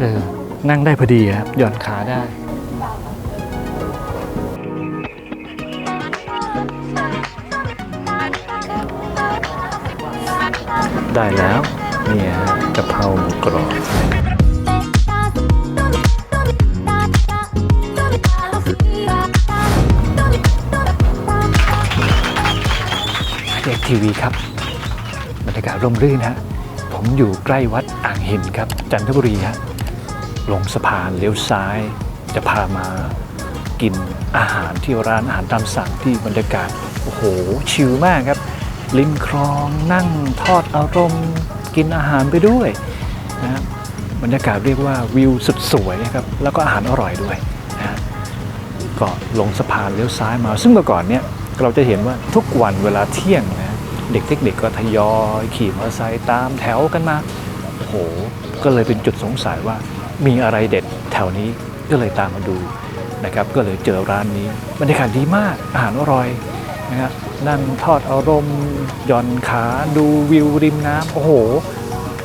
เออ นั่งได้พอดีครับ หย่อนขาได้ ได้แล้ว เนี่ยฮะกะเพราหมูกรอบเด็กทีวีครับ บรรยากาศร่มรื่นฮะ ผมอยู่ใกล้วัดอ่างหินครับ จันทบุรีฮะลงสะพานเลี้ยวซ้าย จะพามากินอาหารที่ร้านอาหารตามสั่งที่บรรยากาศ โอ้โห ชิลมากครับริมคลองนั่งทอดอารมณ์ กินอาหารไปด้วยนะบรรยากาศเรียกว่าวิวสุดสวยครับ แล้วก็อาหารอร่อยด้วยนะฮะก็ลงสะพานเลี้ยวซ้ายมา ซึ่งเมื่อก่อนเนี่ยเราจะเห็นว่าทุกวันเวลาเที่ยงนะ เด็กเทคนิคก็ทยอยขี่มอเตอร์ไซค์ตามแถวกันมาโอ้โหก็เลยเป็นจุดสงสัยว่ามีอะไรเด็ดแถวนี้ก็เลยตามมาดูนะครับก็เลยเจอร้านนี้บรรยากาศดีมากอาหารอร่อยนะครับนั่งทอดอารมณ์ย่อนขาดูวิวริมน้ำโอ้โห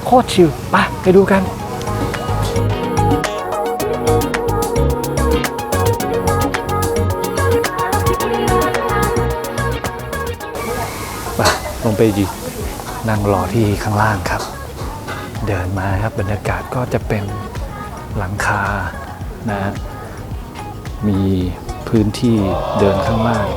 โคตรชิลไปไปดูกัน ลงไปดีนั่งรอที่ข้างล่างครับ เดินมาครับบรรยากาศก็จะเป็นหลังคานะฮะมีพื้นที่เดินข้างล่าง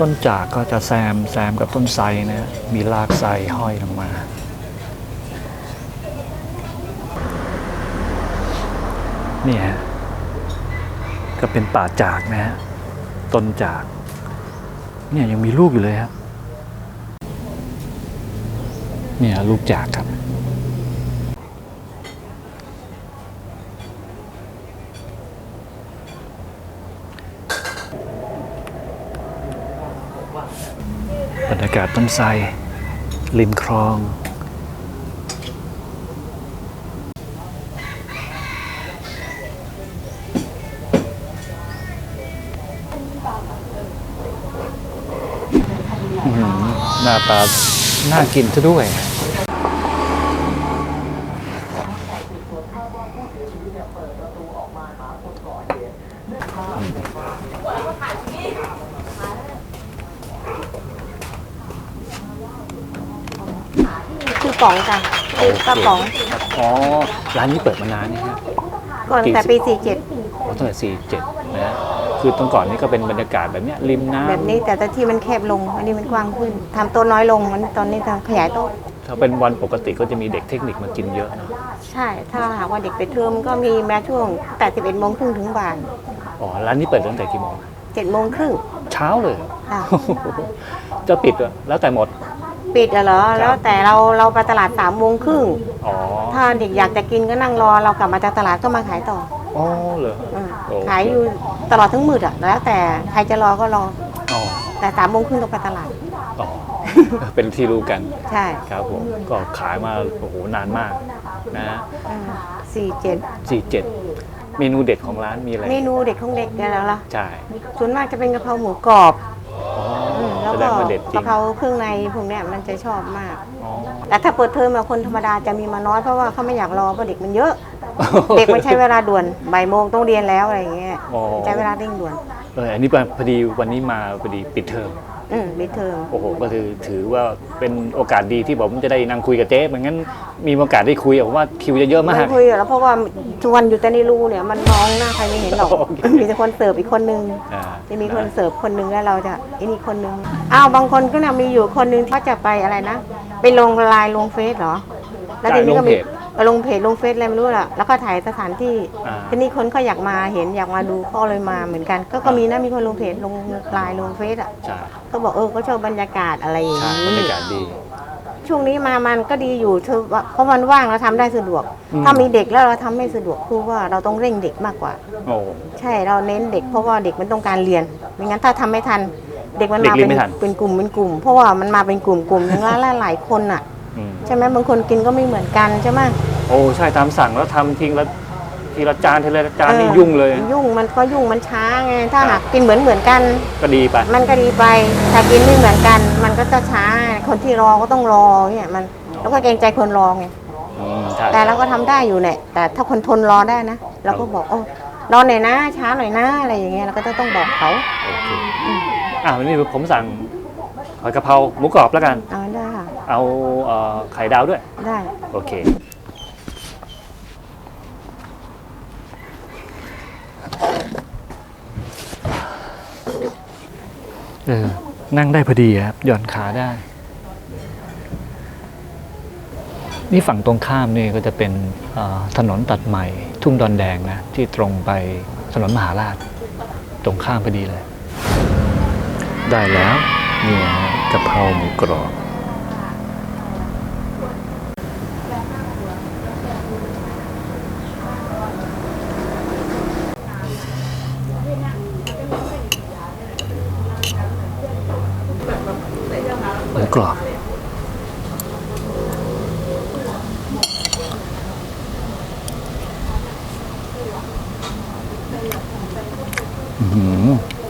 ต้นจากก็จะแซมแซมกับต้นไทรนะมีรากไทรห้อยลงมาเนี่ยฮะก็เป็นป่าจากนะฮะต้นจาก เนี่ยยังมีลูกอยู่เลยครับเนี่ยลูกจากครับ บรรยากาศต้นไทรริมคลองอื้อหือหน้าตา น่ากินซะด้วย ป๋องจ้ะกระป๋องอ๋อร้านนี้เปิดมานานนี่ครับก่อนแต่ปีโอ้ตั้งแต่สี่เจ็ดนะฮะคือตรงก่อนนี่ก็เป็นบรรยากาศแบบเนี้ยริม47น้ำแบบนี้แต่แต่ที่มันแคบลง อันนี้มันกว้างขึ้นทำโต๊ะน้อยลงมันตอนนี้ทำขยายโต๊ะถ้าเป็นวันปกติก็จะมีเด็กเทคนิคมากินเยอะนะใช่ ถ้าหากว่าเด็กไปเทอมก็มีแม้ช่วงแต่11โมงครึ่งถึงบ่ายอ๋อร้านนี้เปิดตั้งแต่กี่โมง7โมงครึ่งเช้าเลยเหรอค่ะ จะปิดเหรอแล้วแต่หมด ปิดอะเหรอ แล้วแต่เราเราไปตลาด3โมงครึ่งอ๋อถ้าเด็กอยากจะกินก็นั่งรอเรากลับมาจากตลาดก็มาขายต่ออ๋อเหรออืมโอเคขายอยู่ตลอดทั้งมืดอะแล้วแต่ใครจะรอก็รอ อ๋อแต่3โมงครึ่งต้องไปตลาด อ๋อ เป็นที่รู้กันใช่ครับผมก็ขายมาโอ้โหนานมากนะฮะสี่เจ็ดสี่เจ็ดเมนูเด็ดของร้านมีอะไรเมนูเด็กของเด็กเนี่ยแล้วล่ะใช่ส่วนมากจะเป็นกะเพราหมูกรอบอ๋ออืม แล้วแสดก็งว่าเด็ดจริกะงเพราเครื่องในพวกเนี้ยมันจะชอบมาก อ๋อ แต่ถ้าเปิดเทอมมาคนธรรมดาจะมีมาน้อยเพราะว่าเขาไม่อยากรอเพราะเด็กมันเยอะ เด็กมันใช้เวลาด่วนบ่ายโมงต้องเรียนแล้วอะไรอย่างเงี้ยอ๋อ ใช้เวลาเร่งด่วน เอออันนี้พอดีวันนี้มาพอดีปิดเทอม อืมปิดเทอมโอ้โห ก็คือถือว่าเป็นโอกาสดีที่ผมจะได้นั่งคุยกับเจ๊เหมือนงั้นมีโอกาสได้คุยอะผมว่าคิวจะเยอะมาไม่กคุยแล้วเพราะว่าชวนอยู่แต่ในรูเนี่ยมันมองหน้าใครไม่เห็นหรอกโอเคมีแต่คนเสิร์ฟอีกคนนึงอ่า จะมีคนเสิร์ฟคนนึงแล้วเราจะไอ้นี่คนนึงอ้าวบางคนก็น่ะมีอยู่คนนึงเขาจะไปอะไรนะไปลงไลน์ลงเฟซเหรอแล้วทีนี้ก็มีเออลงเพจลงเฟซอะไรไม่รู้ล่ะแล้วก็ถ่ายสถานที่อ่า ทีนี้คนเขาอยากมาเห็นอยากมาดูก็เลยมาเหมือนกัน ก็ก็มีนะมีคนลงเพจลงไลน์ลงเฟซอะใช่ก็บอกเออก็ชอบบรรยากาศอะไรอย่างใช่บรนี้รยากาศดี ช่วงนี้มามันก็ดีอยู่เธอว่าเพราะมันว่างเราทำได้สะดวก อืม ถ้ามีเด็กแล้วเราทำไม่สะดวกคือว่าเราต้องเร่งเด็กมากกว่า โอ้ ใช่เราเน้นเด็กเพราะว่าเด็กมันต้องการเรียนไม่งั้นถ้าทำไม่ทัน เด็กมันเด็กมาเรียเป็นนไม่ทัน เป็นกลุ่มเป็นกลุ่ม เพราะว่ามันมาเป็นกลุ่มกลุ่มหนึงแล้วหลายคนอะ อืมใช่ไหมบางคนกินก็ไม่เหมือนกันใช่ไหมโอ้ใช่ตามสั่งแล้วทำทิ้งละทีละจานทีละจานนี่ออยุ่งเลย ยุ่งมันก็ยุ่งมันช้าไงถ้าครับหากกินเหมือนเหมือนกัน ก็ดีไปมันก็ดีไปถ้ากินไม่เหมือนกัน มันก็จะช้าคนที่รอก็ต้องรอเนี่ยมันแล้วก็เกรงใจคนรอไงอืมใช่แต่เราก็ทำได้อยู่เนี่ยแต่ถ้าคนทนรอได้นะเราก็บอกโอ้รอหน่อยนะช้าหน่อยนะอะไรอย่างเงี้ยเราก็จะต้องบอกเขาโอเคอ่าวันนี้ผมสั่งหอยกะเพราหมูกรอบแล้วกัน เอาได้ค่ะ เอาเอ่อไข่ดาวด้วย ได้ โอเค เออ นั่งได้พอดีครับ หย่อนขาได้ นี่ฝั่งตรงข้ามนี่ก็จะเป็นเอ่อถนนตัดใหม่ ทุ่งดอนแดงนะ ที่ตรงไปถนนมหาราช ตรงข้ามพอดีเลย ได้แล้ว เนี่ยฮะกะเพราหมูกรอบ กรอบ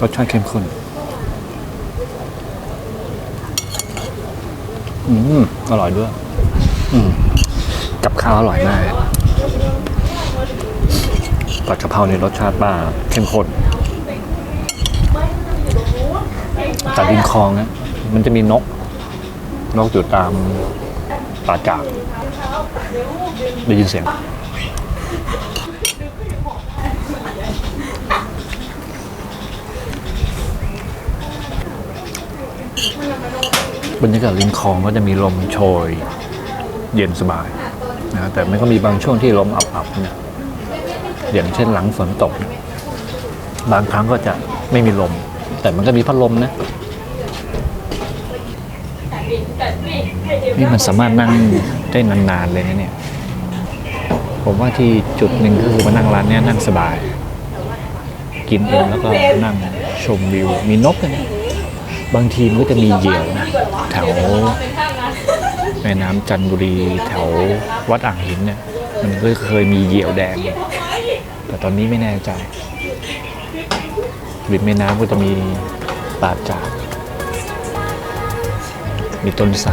รสชาติเข้มข้นอืมอร่อยด้วย อืมกับข้าวอร่อยมากผัดกะเพราในรสชาติป้าเข้มข้นจากริมคลองนะมันจะมีนก นกอยู่ตามป่าจากได้ยินเสียง บรรยากาศริมคลองก็จะมีลมโชย เย็นสบายนะแต่มันก็มีบางช่วงที่ลมอับๆเนี่ยอย่างเช่นหลังฝนตก บางครั้งก็จะไม่มีลม แต่มันก็มีพัดลมนะ นี่มันสามารถนั่งได้นานๆเลยนะเนี่ย ผมว่าที่จุดหนึ่งก็คือมานั่งร้านเนี้ยนั่งสบาย กินเองแล้วก็นั่งชมวิว มีนกด้วยนะบางทีมันก็จะมีเหยี่ยวนะแถวแม่น้ำจันทบุรีแถววัดอ่างหินเนี่ยมันก็เคยมีเหยี่ยวแดง แต่ตอนนี้ไม่แน่ใจริมแม่น้ำก็จะมีป่าจาก มีต้นไทร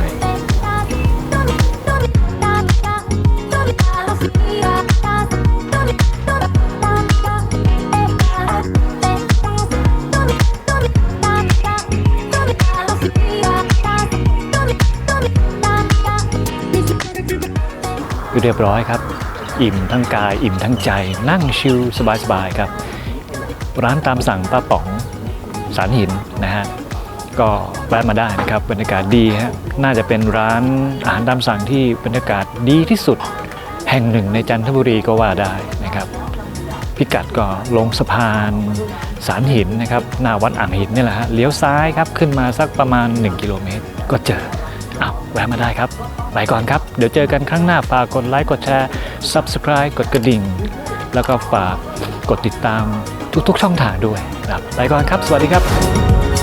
เรียบร้อยครับ อิ่มทั้งกายอิ่มทั้งใจ นั่งชิลสบายๆครับ ร้านตามสั่งป้าป๋องสารหินนะฮะ ก็แวะมาได้นะครับบรรยากาศดีฮะน่าจะเป็นร้านอาหารตามสั่งที่บรรยากาศดีที่สุดแห่งหนึ่งในจันทบุรีก็ว่าได้นะครับพิกัดก็ลงสะพานสารหินนะครับหน้าวัดอ่างหินนี่แหละฮะเลี้ยวซ้ายครับขึ้นมาสักประมาณ 1 กิโลเมตร ก็เจออ้าวแวะมาได้ครับไปก่อนครับ เดี๋ยวเจอกันครั้งหน้าฝากกดไลค์กดแชร์ Subscribe กดกระดิ่ง แล้วก็ฝากกดติดตามทุกๆช่องทางด้วยครับไปก่อนครับ สวัสดีครับ